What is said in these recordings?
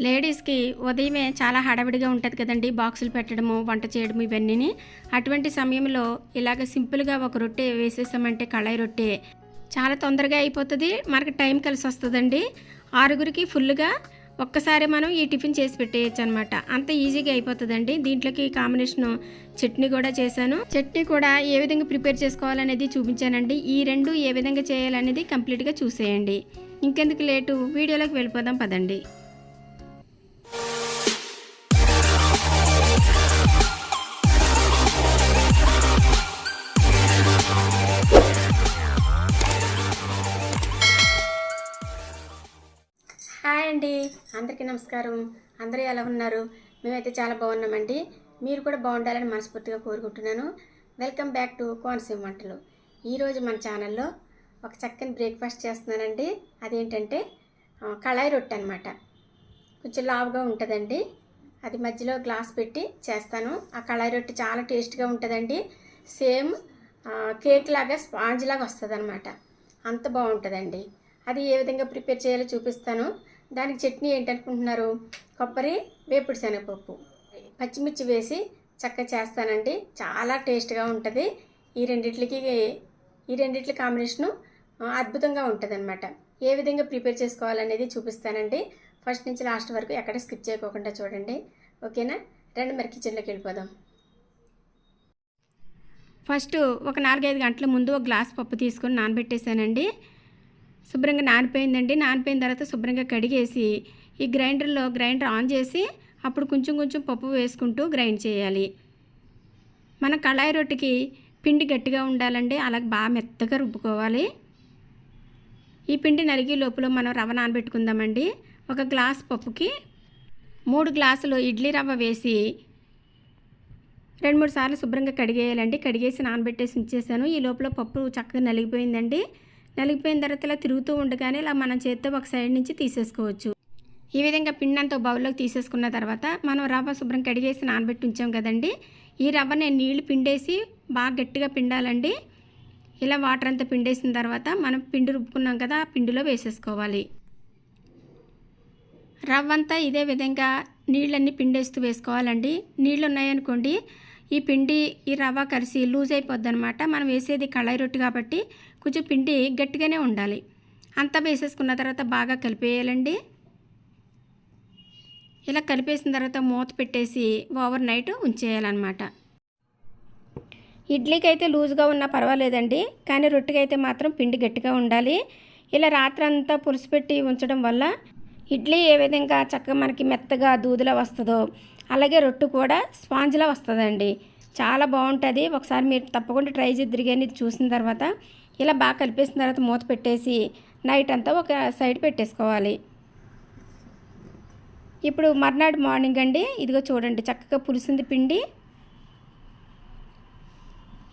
లేడీస్కి ఉదయమే చాలా హడావిడిగా ఉంటుంది కదండి. బాక్సులు పెట్టడము వంట చేయడము ఇవన్నీ అటువంటి సమయంలో ఇలాగ సింపుల్గా ఒక రొట్టె వేసేసామంటే కళాయి రొట్టె చాలా తొందరగా అయిపోతుంది. మనకి టైం కలిసి వస్తుందండి. ఆరుగురికి ఫుల్గా ఒక్కసారి మనం ఈ టిఫిన్ చేసి పెట్టేయచ్చు అనమాట అంత ఈజీగా అయిపోతుందండి. దీంట్లోకి కాంబినేషన్ చట్నీ కూడా చేశాను. చట్నీ కూడా ఏ విధంగా ప్రిపేర్ చేసుకోవాలనేది చూపించానండి. ఈ రెండు ఏ విధంగా చేయాలనేది కంప్లీట్గా చూసేయండి. ఇంకెందుకు లేటు? వీడియోలోకి వెళ్ళిపోదాం పదండి. అండి. అందరికీ నమస్కారం. అందరూ ఎలా ఉన్నారు? మేమైతే చాలా బాగున్నామండి. మీరు కూడా బాగుండాలని మనస్ఫూర్తిగా కోరుకుంటున్నాను. వెల్కమ్ బ్యాక్ టు కోనసీమ వంటలు. ఈరోజు మన ఛానల్లో ఒక చక్కని బ్రేక్ఫాస్ట్ చేస్తున్నానండి. అదేంటంటే కళాయి రొట్టె అనమాట కొంచెం లావుగా ఉంటుందండి. అది మధ్యలో గ్లాస్ పెట్టి చేస్తాను. ఆ కళాయి రొట్టె చాలా టేస్ట్గా ఉంటుందండి. సేమ్ కేక్ లాగా స్పాంజ్ లాగా వస్తుంది అంత బాగుంటుందండి. అది ఏ విధంగా ప్రిపేర్ చేయాలో చూపిస్తాను. దానికి చట్నీ ఏంటనుకుంటున్నారు? కొబ్బరి వేపుడు శనగపప్పు. పచ్చిమిర్చి వేసి చక్కగా చేస్తానండి. చాలా టేస్ట్గా ఉంటుంది. ఈ రెండిట్లకి ఈ రెండిట్ల కాంబినేషను అద్భుతంగా ఉంటుంది ఏ విధంగా ప్రిపేర్ చేసుకోవాలనేది చూపిస్తానండి. ఫస్ట్ నుంచి లాస్ట్ వరకు ఎక్కడ స్కిప్ చేయకోకుండా చూడండి. ఓకేనా? రెండు మరి కిచెన్లోకి వెళ్ళిపోదాం. ఫస్ట్ ఒక నాలుగైదు గంటల ముందు ఒక గ్లాస్ పప్పు తీసుకొని నానబెట్టేశానండి. శుభ్రంగా నానిపోయిందండి. నానిపోయిన తర్వాత శుభ్రంగా కడిగేసి ఈ గ్రైండర్లో గ్రైండర్ ఆన్ చేసి అప్పుడు కొంచెం కొంచెం పప్పు వేసుకుంటూ గ్రైండ్ చేయాలి. మన కళాయి రొట్టెకి పిండి గట్టిగా ఉండాలండి. అలాగే బాగా మెత్తగా రుబ్బుకోవాలి. ఈ పిండి నలిగి లోపల మనం రవ్వ నానబెట్టుకుందామండి. ఒక గ్లాస్ పప్పుకి మూడు గ్లాసులు ఇడ్లీ రవ్వ వేసి రెండు మూడు సార్లు శుభ్రంగా కడిగేయాలండి. కడిగేసి నానబెట్టేసి ఉంచేసాను. ఈ లోపల పప్పు చక్కగా నలిగిపోయిందండి. నలిగిపోయిన తర్వాత ఇలా తిరుగుతూ ఉండగానే ఇలా మనం చేత్తో ఒక సైడ్ నుంచి తీసేసుకోవచ్చు. ఈ విధంగా పిండి అంతా బౌల్లోకి తీసేసుకున్న తర్వాత మనం రవ్వ శుభ్రం కడిగేసి నానబెట్టి ఉంచాం కదండి. ఈ రవ్వ నేను నీళ్ళు పిండేసి బాగా గట్టిగా పిండాలండి. ఇలా వాటర్ అంతా పిండేసిన తర్వాత మనం పిండి రుబ్బుకున్నాం కదా ఆ పిండిలో వేసేసుకోవాలి. రవ్వ అంతా ఇదే విధంగా నీళ్ళన్నీ పిండేస్తూ వేసుకోవాలండి. నీళ్ళు ఉన్నాయనుకోండి ఈ పిండి ఈ రవ్వ కలిసి లూజ్ అయిపోద్ది అనమాట మనం వేసేది కళాయి రొట్టె కాబట్టి కొంచెం పిండి గట్టిగానే ఉండాలి. అంతా వేసేసుకున్న తర్వాత బాగా కలిపేయాలండి. ఇలా కలిపేసిన తర్వాత మూత పెట్టేసి ఓవర్ నైట్ ఉంచేయాలన్నమాట. ఇడ్లీకి అయితే లూజ్గా ఉన్నా పర్వాలేదండి కానీ రొట్టెకి అయితే మాత్రం పిండి గట్టిగా ఉండాలి. ఇలా రాత్రి అంతా పులుసుపెట్టి ఉంచడం వల్ల ఇడ్లీ ఏ విధంగా చక్కగా మనకి మెత్తగా దూదులా వస్తుందో అలాగే రొట్టె కూడా స్పాంజ్లా వస్తుందండి. చాలా బాగుంటుంది. ఒకసారి మీరు తప్పకుండా ట్రై చేద్దరు కానీ చూసిన తర్వాత ఇలా బాగా కలిపేసిన తర్వాత మూత పెట్టేసి నైట్ అంతా ఒక సైడ్ పెట్టేసుకోవాలి. ఇప్పుడు మర్నాడు మార్నింగ్ అండి. ఇదిగో చూడండి చక్కగా పులిసింది పిండి.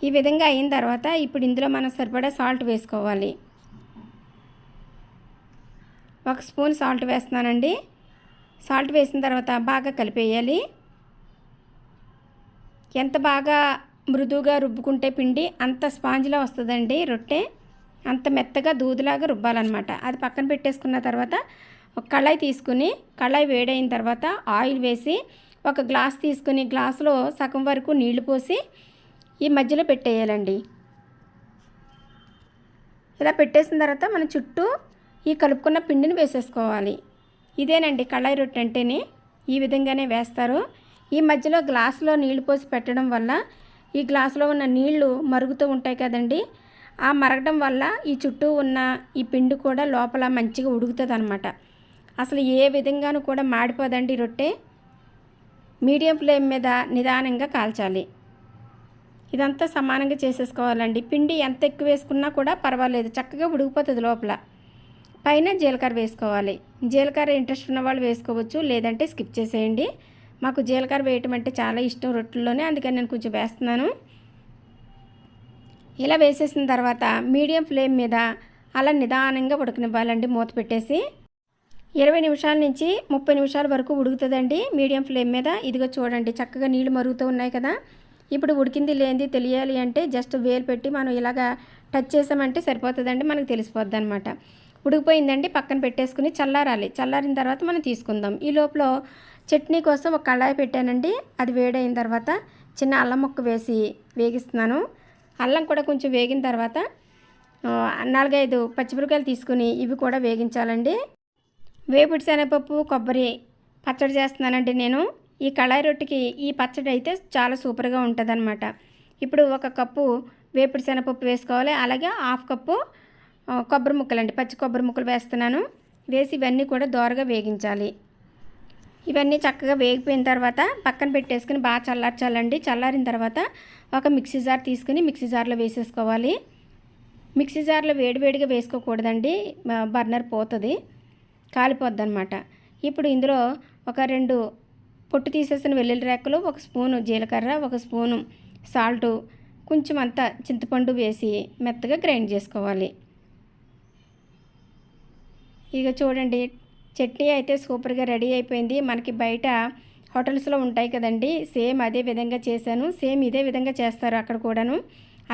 ఈ విధంగా అయిన తర్వాత ఇప్పుడు ఇందులో మనం సరిపడా సాల్ట్ వేసుకోవాలి. ఒక స్పూన్ సాల్ట్ వేస్తున్నానండి. సాల్ట్ వేసిన తర్వాత బాగా కలిపేయాలి. ఎంత బాగా మృదువుగా రుబ్బుకుంటే పిండి అంత స్పాంజ్లా వస్తుందండి. రొట్టె అంత మెత్తగా దూదులాగా రుబ్బాలన్నమాట. అది పక్కన పెట్టేసుకున్న తర్వాత ఒక కళాయి తీసుకుని కళాయి వేడైన తర్వాత ఆయిల్ వేసి ఒక గ్లాస్ తీసుకుని గ్లాసులో సగం వరకు నీళ్ళు పోసి ఈ మధ్యలో పెట్టేయాలండి. ఇలా పెట్టేసిన తర్వాత మన చుట్టూ ఈ కలుపుకున్న పిండిని వేసేసుకోవాలి. ఇదేనండి కళాయి రొట్టె అంటేనే ఈ విధంగానే వేస్తారు. ఈ మధ్యలో గ్లాసులో నీళ్ళు పోసి పెట్టడం వల్ల ఈ గ్లాసులో ఉన్న నీళ్ళు మరుగుతూ ఉంటాయి కదండి. ఆ మరగడం వల్ల ఈ చుట్టూ ఉన్న ఈ పిండి కూడా లోపల మంచిగా ఉడుకుతుంది అనమాట అసలు ఏ విధంగానూ కూడా మాడిపోదండి రొట్టె. మీడియం ఫ్లేమ్ మీద నిదానంగా కాల్చాలి. ఇదంతా సమానంగా చేసేసుకోవాలండి. పిండి ఎంత ఎక్కువ వేసుకున్నా కూడా పర్వాలేదు చక్కగా ఉడికిపోతుంది లోపల. పైన జీలకర్ర వేసుకోవాలి. జీలకర్ర ఇంట్రెస్ట్ ఉన్న వాళ్ళు వేసుకోవచ్చు లేదంటే స్కిప్ చేసేయండి. మాకు జీలకర్ర వేయటం అంటే చాలా ఇష్టం రొట్టెల్లోనే అందుకని నేను కొంచెం వేస్తున్నాను. ఇలా వేసేసిన తర్వాత మీడియం ఫ్లేమ్ మీద అలా నిదానంగా ఉడకనివ్వాలండి మూత పెట్టేసి. ఇరవై నిమిషాల నుంచి ముప్పై నిమిషాల వరకు ఉడుకుతుందండి మీడియం ఫ్లేమ్ మీద. ఇదిగో చూడండి చక్కగా నీళ్ళు మరుగుతూ ఉన్నాయి కదా. ఇప్పుడు ఉడికింది లేనిది తెలియాలి అంటే జస్ట్ వేలు పెట్టి మనం ఇలాగా టచ్ చేసామంటే సరిపోతుందండి మనకు తెలిసిపోద్ది అనమాట ఉడికిపోయిందండి పక్కన పెట్టేసుకుని చల్లారాలి. చల్లారిన తర్వాత మనం తీసుకుందాం. ఈ లోపల చట్నీ కోసం ఒక కళాయి పెట్టానండి. అది వేడైన తర్వాత చిన్న అల్లం ముక్క వేసి వేగిస్తున్నాను. అల్లం కూడా కొంచెం వేగిన తర్వాత నాలుగైదు పచ్చిమిరకాయలు తీసుకుని ఇవి కూడా వేగించాలండి. వేపుడు శనగపప్పు కొబ్బరి పచ్చడి చేస్తున్నానండి నేను. ఈ కళాయి రొట్టెకి ఈ పచ్చడి అయితే చాలా సూపర్గా ఉంటుంది ఇప్పుడు ఒక కప్పు వేపుడు శనగపప్పు వేసుకోవాలి. అలాగే హాఫ్ కప్పు కొబ్బరి కొబ్బరి ముక్కలండి. పచ్చి కొబ్బరి ముక్కలు వేస్తున్నాను. వేసి ఇవన్నీ కూడా దోరగా వేగించాలి. ఇవన్నీ చక్కగా వేగిపోయిన తర్వాత పక్కన పెట్టేసుకుని బాగా చల్లార్చాలండి. చల్లారిన తర్వాత ఒక మిక్సీ జార్ తీసుకుని మిక్సీ జార్లో వేసేసుకోవాలి. మిక్సీ జార్లో వేడివేడిగా వేసుకోకూడదండి. బర్నర్ పోతుంది. కాలిపోద్ది అనమాట ఇప్పుడు ఇందులో ఒక రెండు పొట్టు తీసేసిన వెల్లుల్లి రేకలు ఒక స్పూను జీలకర్ర ఒక స్పూను సాల్టు కొంచెం అంతా చింతపండు వేసి మెత్తగా గ్రైండ్ చేసుకోవాలి. ఇక చూడండి చట్నీ అయితే సూపర్గా రెడీ అయిపోయింది. మనకి బయట హోటల్స్లో ఉంటాయి కదండి. సేమ్ అదే విధంగా చేశాను. సేమ్ ఇదే విధంగా చేస్తారు అక్కడ కూడాను.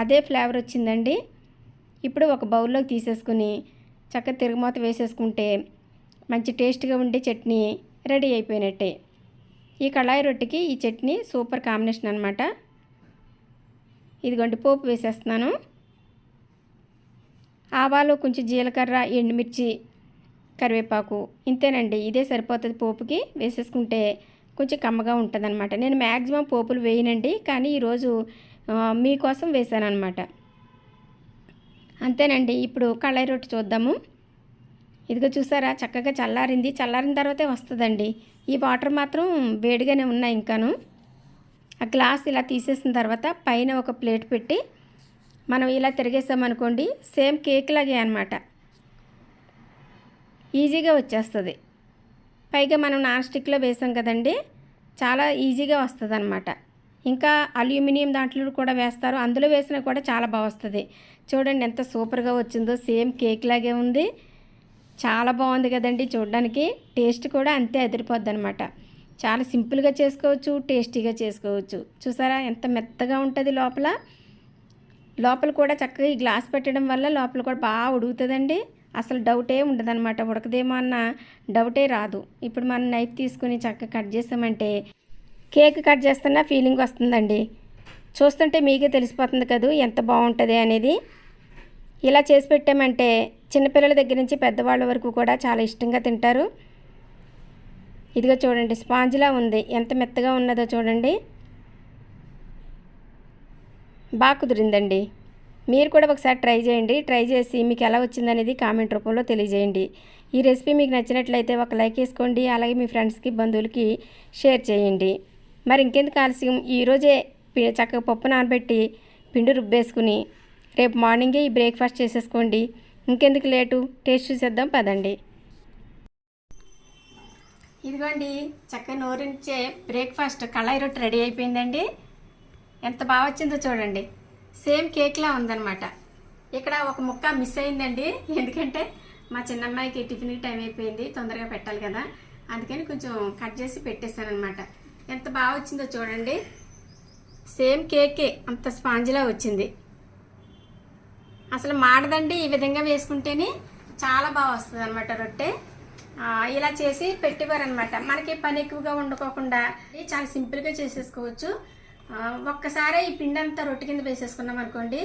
అదే ఫ్లేవర్ వచ్చిందండి. ఇప్పుడు ఒక బౌల్లోకి తీసేసుకుని చక్కగా తిరుగుమూత వేసేసుకుంటే మంచి టేస్ట్గా ఉండే చట్నీ రెడీ అయిపోయినట్టే. ఈ కళాయి రొట్టెకి ఈ చట్నీ సూపర్ కాంబినేషన్ అనమాట ఇదిగోండి పోపు వేసేస్తున్నాను. ఆవాలు కొంచెం జీలకర్ర ఎండుమిర్చి కరివేపాకు ఇంతేనండి. ఇదే సరిపోతుంది పోపుకి. వేసేసుకుంటే కొంచెం కమ్మగా ఉంటుందన్నమాట. నేను మ్యాక్సిమం పోపులు వేయనండి. కానీ ఈరోజు మీకోసం వేసాను అంతేనండి. ఇప్పుడు కళాయి రొట్టె చూద్దాము. ఇదిగో చూసారా? చక్కగా చల్లారింది. చల్లారిన తర్వాతే వస్తుందండి. ఈ వాటర్ మాత్రం వేడిగానే ఉన్నాయి ఇంకాను. ఆ గ్లాస్ ఇలా తీసేసిన తర్వాత పైన ఒక ప్లేట్ పెట్టి మనం ఇలా తిరిగేసామనుకోండి సేమ్ కేక్ లాగే అనమాట ఈజీగా వచ్చేస్తుంది. పైగా మనం నాన్ స్టిక్లో వేసాం కదండి చాలా ఈజీగా వస్తుంది అనమాట ఇంకా అల్యూమినియం దాంట్లో కూడా వేస్తారు అందులో వేసినా కూడా చాలా బాగా వస్తుంది. చూడండి ఎంత సూపర్గా వచ్చిందో సేమ్ కేక్ లాగే ఉంది. చాలా బాగుంది కదండి చూడడానికి టేస్ట్ కూడా అంతే అదిరిపోద్ది అనమాట చాలా సింపుల్గా చేసుకోవచ్చు టేస్టీగా చేసుకోవచ్చు. చూసారా ఎంత మెత్తగా ఉంటుంది లోపల? లోపల కూడా చక్కగా ఈ గ్లాస్ పెట్టడం వల్ల లోపల కూడా బాగా ఉడుగుతుందండి అసలు డౌటే ఉండదన్నమాట. ఉడకదేమో అన్న డౌటే రాదు. ఇప్పుడు మనం నైఫ్ తీసుకుని చక్కగా కట్ చేసామంటే కేక్ కట్ చేస్తున్న ఫీలింగ్ వస్తుందండి. చూస్తుంటే మీకే తెలిసిపోతుంది కదూ ఎంత బాగుంటుంది అనేది. ఇలా చేసి పెట్టామంటే చిన్నపిల్లల దగ్గర నుంచి పెద్దవాళ్ళ వరకు కూడా చాలా ఇష్టంగా తింటారు. ఇదిగో చూడండి స్పాంజ్లా ఉంది. ఎంత మెత్తగా ఉన్నదో చూడండి. బాగా కుదిరిందండి. మీరు కూడా ఒకసారి ట్రై చేయండి. ట్రై చేసి మీకు ఎలా వచ్చిందనేది కామెంట్ రూపంలో తెలియజేయండి. ఈ రెసిపీ మీకు నచ్చినట్లయితే ఒక లైక్ వేసుకోండి. అలాగే మీ ఫ్రెండ్స్కి బంధువులకి షేర్ చేయండి. మరి ఇంకెందుకు ఆలస్యం? ఈరోజే చక్కగా పప్పు నానబెట్టి పిండి రుబ్బేసుకుని రేపు మార్నింగే ఈ బ్రేక్ఫాస్ట్ చేసేసుకోండి. ఇంకెందుకు లేటు? టేస్ట్ చూసేద్దాం పదండి. ఇదిగోండి చక్కగా నోరించే బ్రేక్ఫాస్ట్ కళాయి రొట్టె రెడీ అయిపోయిందండి. ఎంత బాగా వచ్చిందో చూడండి. సేమ్ కేక్లా ఉందనమాట ఇక్కడ ఒక ముక్క మిస్ అయిందండి. ఎందుకంటే మా చిన్నమ్మాయికి టిఫిన్కి టైం అయిపోయింది. తొందరగా పెట్టాలి కదా. అందుకని కొంచెం కట్ చేసి పెట్టేశానమాట ఎంత బాగా వచ్చిందో చూడండి. Same cake. అంత స్పాంజిలా వచ్చింది. అసలు మాడదండి ఈ విధంగా వేసుకుంటేనే. చాలా బాగా వస్తుంది అనమాట రొట్టె ఇలా చేసి పెట్టేవారనమాట మనకి పని ఎక్కువగా వండుకోకుండా చాలా సింపుల్గా చేసేసుకోవచ్చు. ఒక్కసారి ఈ పిండి అంతా రొట్టె కింద వేసేసుకున్నాం అనుకోండి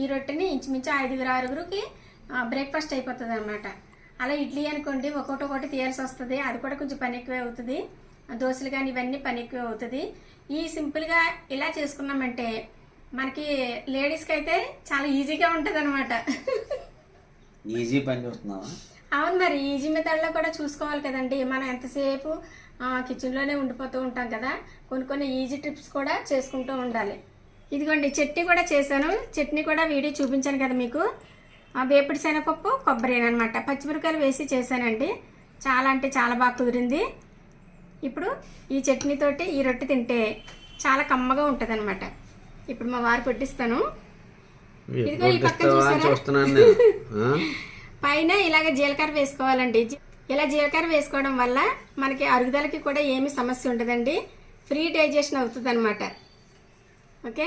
ఈ రొట్టెని ఇంచుమించు ఐదుగురు ఆరుగురికి బ్రేక్ఫాస్ట్ అయిపోతుంది అనమాట అలా ఇడ్లీ అనుకోండి ఒక్కొక్కటి ఒకటి తీయాల్సి వస్తుంది. అది కూడా కొంచెం పని ఎక్కువే అవుతుంది. దోశలు కానీ ఇవన్నీ పని ఎక్కువ అవుతుంది. ఈ సింపుల్గా ఇలా చేసుకున్నామంటే మనకి లేడీస్కి అయితే చాలా ఈజీగా ఉంటుంది అనమాట ఈజీ పని చూస్తున్నావా? అవును మరి ఈజీ మెథడ్లో కూడా చూసుకోవాలి కదండి. మనం ఎంతసేపు కిచెన్లోనే ఉండిపోతూ ఉంటాం కదా. కొన్ని కొన్ని ఈజీ ట్రిప్స్ కూడా చేసుకుంటూ ఉండాలి. ఇదిగోండి చట్నీ కూడా చేశాను. చట్నీ కూడా వీడియో చూపించాను కదా మీకు. ఆ, వేపుడు శనగపప్పు కొబ్బరి అనమాట పచ్చిమిరపకాయలు వేసి చేశానండి. చాలా అంటే చాలా బాగా కుదిరింది. ఇప్పుడు ఈ చట్నీతోటి ఈ రొట్టె తింటే చాలా కమ్మగా ఉంటుంది ఇప్పుడు మా వారు కొట్టిస్తాను. ఇదిగో ఈ పక్కన? చూస్తున్నాను ఆ? పైన ఇలాగ జీలకర్ర వేసుకోవాలండి. ఇలా జీలకర్ర వేసుకోవడం వల్ల మనకి అరుగుదలకి కూడా ఏమీ సమస్య ఉండదండి. ఫ్రీ డైజెషన్ అవుతుంది అనమాట ఓకే?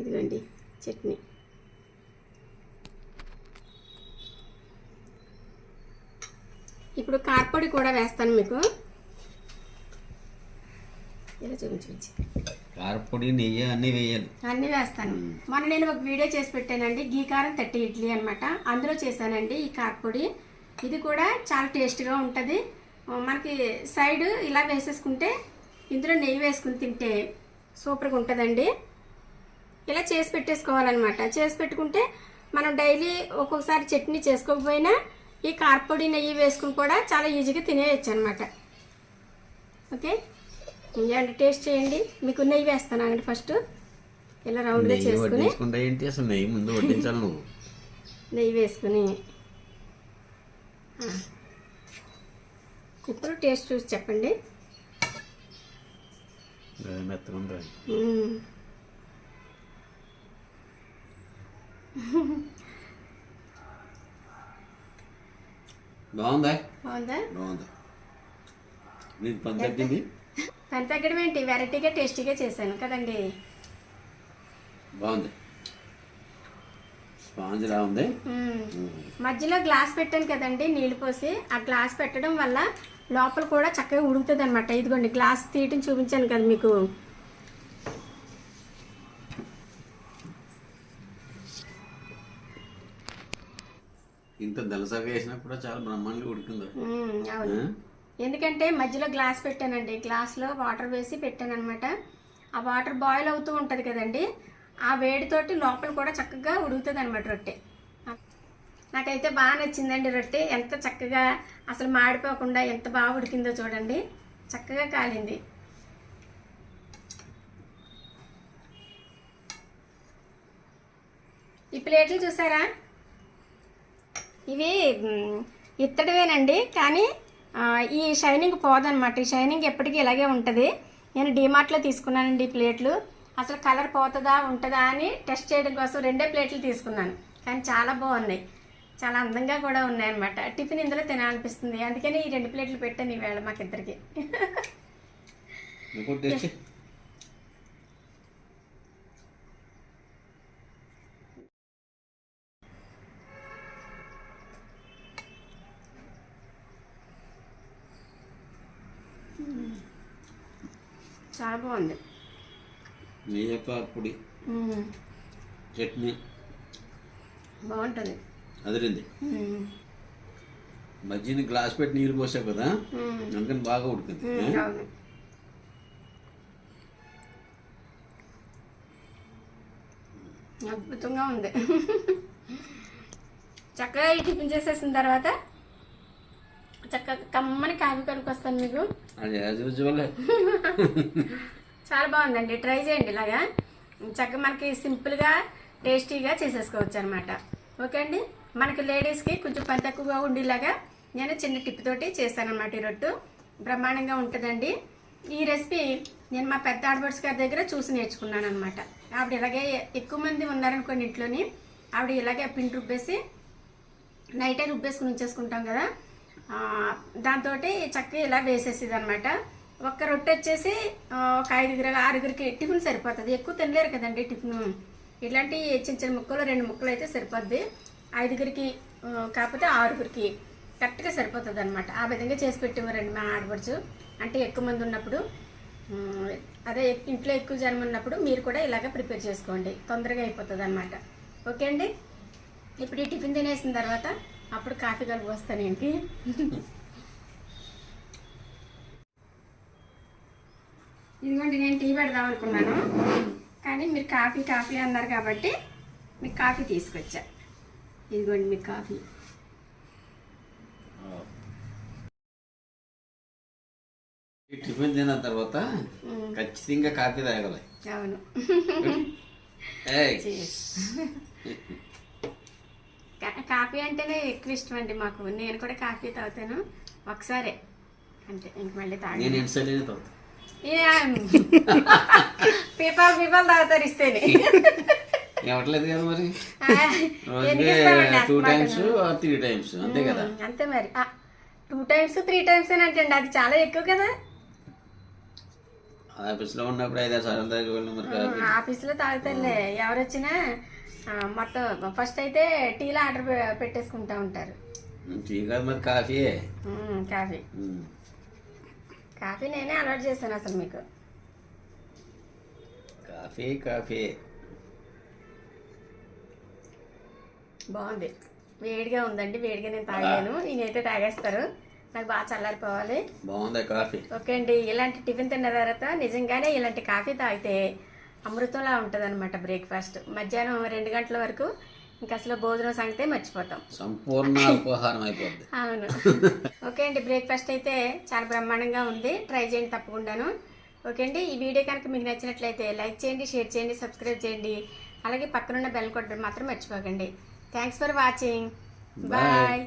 ఇదిగోండి చట్నీ. ఇప్పుడు కార్పొడి కూడా వేస్తాను మీకు. ఇలా చూపించి కారపొడి నెయ్యి అన్నీ వేయాలి. అన్నీ వేస్తాను. మొన్న నేను ఒక వీడియో చేసి పెట్టానండి. గీ కారం తట్టి ఇడ్లీ అనమాట అందులో చేశానండి ఈ కార్పొడి ఇది కూడా చాలా టేస్ట్గా ఉంటుంది. మనకి సైడ్ ఇలా వేసేసుకుంటే ఇందులో నెయ్యి వేసుకుని తింటే సూపర్గా ఉంటుందండి. ఇలా చేసి పెట్టేసుకోవాలన్నమాట. చేసి పెట్టుకుంటే మనం డైలీ ఒక్కొక్కసారి చట్నీ చేసుకోకపోయినా ఈ కార్పొడి నెయ్యి వేసుకుని కూడా చాలా ఈజీగా తినేయచ్చు అనమాట ఓకే? ఏమండి టేస్ట్ చేయండి. మీకు నెయ్యి వేస్తాను అండి ఫస్ట్. ఇలా రౌండ్గా చేసుకుని నెయ్యి వేసుకుని. ఇప్పుడు టేస్ట్ చూసి చెప్పండి. బాగుందా? బాగుందా? బాగుంది. పని తగ్గింది? పని తగ్గడం ఏంటి? వెరైటీగా టేస్టీగా చేశాను కదండి. బాగుంది. స్పాంజ్ లా ఉంది. మ్మ్. ఉమ్. మధ్యలో గ్లాస్ పెట్టాను కదండి నీళ్ళు పోసి. ఆ గ్లాస్ పెట్టడం వల్ల లోపల కూడా చక్కగా ఉడుకుతుంది అనమాట ఇదిగోండి గ్లాస్ తీయటం చూపించాను కదా మీకు. ఇంత దలసగా వేసినా కూడా చాలా బ్రహ్మాండంగా ఉడికింది? ఎందుకంటే మధ్యలో గ్లాస్ పెట్టానండి. గ్లాస్లో వాటర్ వేసి పెట్టాను అనమాట ఆ వాటర్ బాయిల్ అవుతూ ఉంటుంది కదండి. ఆ వేడితోటి లోపల కూడా చక్కగా ఉడుకుతుంది అనమాట రొట్టె. నాకైతే బాగా నచ్చిందండి రొట్టె. ఎంత చక్కగా అసలు మాడిపోకుండా ఎంత బాగా ఉడికిందో చూడండి. చక్కగా కాలింది. ఈ ప్లేట్లు చూసారా? ఇవి ఇత్తడివేనండి. కానీ ఈ షైనింగ్ పోదనమాట ఈ షైనింగ్ ఎప్పటికీ ఇలాగే ఉంటుంది. నేను డీమార్ట్లో తీసుకున్నానండి ఈ ప్లేట్లు. అసలు కలర్ పోతుందా ఉంటుందా అని టెస్ట్ చేయడం కోసం రెండే ప్లేట్లు తీసుకున్నాను. కానీ చాలా బాగున్నాయి. చాలా అందంగా కూడా ఉన్నాయి అనమాట టిఫిన్ ఇందులో తినాలనిపిస్తుంది. అందుకని ఈ రెండు ప్లేట్లు పెట్టాను ఈవేళ మాకిద్దరికి ఇంకోటి టేస్ట్ చెయ్. చాలా బాగుంది నీ యొక్క పొడి మ్, చట్నీ బాగుంటుంది అదిరింది మ్, మధ్యన గ్లాస్ పెట్టి నీళ్ళు పోసావు కదా అందుకని బాగా ఉడికింది. అద్భుతంగా ఉంది. చక్కగా ఈ టిఫిన్ చేసేసిన తర్వాత చక్కగా కమ్మని కాఫీ కనుకొస్తాను మీకు. చాలా బాగుందండి. ట్రై చేయండి ఇలాగా. చక్కగా మనకి సింపుల్గా టేస్టీగా చేసేసుకోవచ్చు అనమాట ఓకే అండి? మనకి లేడీస్కి కొంచెం పని తక్కువగా ఉండేలాగా నేను చిన్న టిప్ తోటి చేశాను అనమాట ఈ రొట్టు. బ్రహ్మాండంగా ఉంటుందండి. ఈ రెసిపీ నేను మా పెద్ద ఆడబడ్స్ గారి దగ్గర చూసి నేర్చుకున్నాను అనమాట ఆవిడ ఇలాగే ఎక్కువ మంది ఉన్నారనుకోండి ఇంట్లోని ఆవిడ ఇలాగే పిండి రుబ్బేసి నైటే రుబ్బేసుకుని ఉంచేసుకుంటాం కదా. దాంతో చక్కగా ఇలా వేసేసేది అనమాట ఒక్క రొట్టె వచ్చేసి ఒక ఐదుగురు ఆరుగురికి టిఫిన్ సరిపోతుంది. ఎక్కువ తినలేరు కదండి టిఫిన్. ఇలాంటి చిన్న చిన్న ముక్కలు రెండు ముక్కలు అయితే సరిపోద్ది. ఐదుగురికి కాకపోతే ఆరుగురికి. కరెక్ట్గా సరిపోతుంది అనమాట ఆ విధంగా చేసి పెట్టేవారండి మా ఆడపడుచు అంటే ఎక్కువ మంది ఉన్నప్పుడు అదే ఇంట్లో ఎక్కువ జనం ఉన్నప్పుడు మీరు కూడా ఇలాగ ప్రిపేర్ చేసుకోండి. తొందరగా అయిపోతుంది అనమాట ఓకే అండి? ఇప్పుడు ఈ టిఫిన్ తినేసిన తర్వాత అప్పుడు కాఫీ కలుపు వస్తాను ఏంటి? ఇదిగోండి నేను టీ పెడదాం అనుకున్నాను. కానీ మీరు కాఫీ కాఫీ అన్నారు కాబట్టి మీకు కాఫీ తీసుకొచ్చా. ఇదిగోండి మీకు కాఫీ. ఈ టిఫిన్ తిన్న తర్వాత ఖచ్చితంగా కాఫీ తాగాలి. అవును. కాఫీ అంటేనే ఎక్కువ ఇష్టం అండి మాకు. నేను కూడా కాఫీ తాగుతాను. ఒకసారే. అంతే ఇంక మళ్ళీ నేను తాగి ఇన్సల్ట్ అయిన తాగుతా పీపాలు పీపాలు తాగుతారు ఇస్తేనే. ఇవ్వట్లేదు కదా మరి? రోజుకి టూ టైమ్స్ త్రీ టైమ్స్ అంతే కదా? అంతే మరి. టూ టైమ్స్ త్రీ టైమ్స్ అని అంటే అది చాలా ఎక్కువ కదా? ఆఫీస్లో ఉన్నప్పుడు ఐదారు సార్లు దాకా వెళ్ళి మరి కాఫీ ఆఫీస్లో తాగుతారులే ఎవరు వచ్చినా మొత్తం ఫస్ట్ అయితే టీలో ఆర్డర్ పెట్టేసుకుంటా ఉంటారు. టీ కాదు మరి కాఫీ. కాఫీ కాఫీ నేనే అలవాటు చేశాను అసలు మీకు. కాఫీ కాఫీ బాగుంది. వేడిగా ఉందండి వేడిగా నేను తాగాను. ఈయనైతే తాగేస్తారు. నాకు బాగా చల్లారిపోవాలి. బాగుంది కాఫీ. ఓకే అండి ఇలాంటి టిఫిన్ తిన్న తర్వాత నిజంగానే ఇలాంటి కాఫీ తాగితే అమృతంలా ఉంటుంది అనమాట బ్రేక్ఫాస్ట్ మధ్యాహ్నం రెండు గంటల వరకు ఇంకా అసలు భోజనం సంగతే మర్చిపోతాం. సంపూర్ణ ఉపహారం అయిపోద్ది. అవును. ఓకే అండి బ్రేక్ఫాస్ట్ అయితే చాలా బ్రహ్మాండంగా ఉంది. ట్రై చేయండి తప్పకుండాను. ఓకే అండి ఈ వీడియో కనుక మీకు నచ్చినట్లయితే లైక్ చేయండి షేర్ చేయండి సబ్స్క్రైబ్ చేయండి. అలాగే పక్కనున్న బెల్ కొట్టడం మాత్రం మర్చిపోకండి. Thanks for watching. బాయ్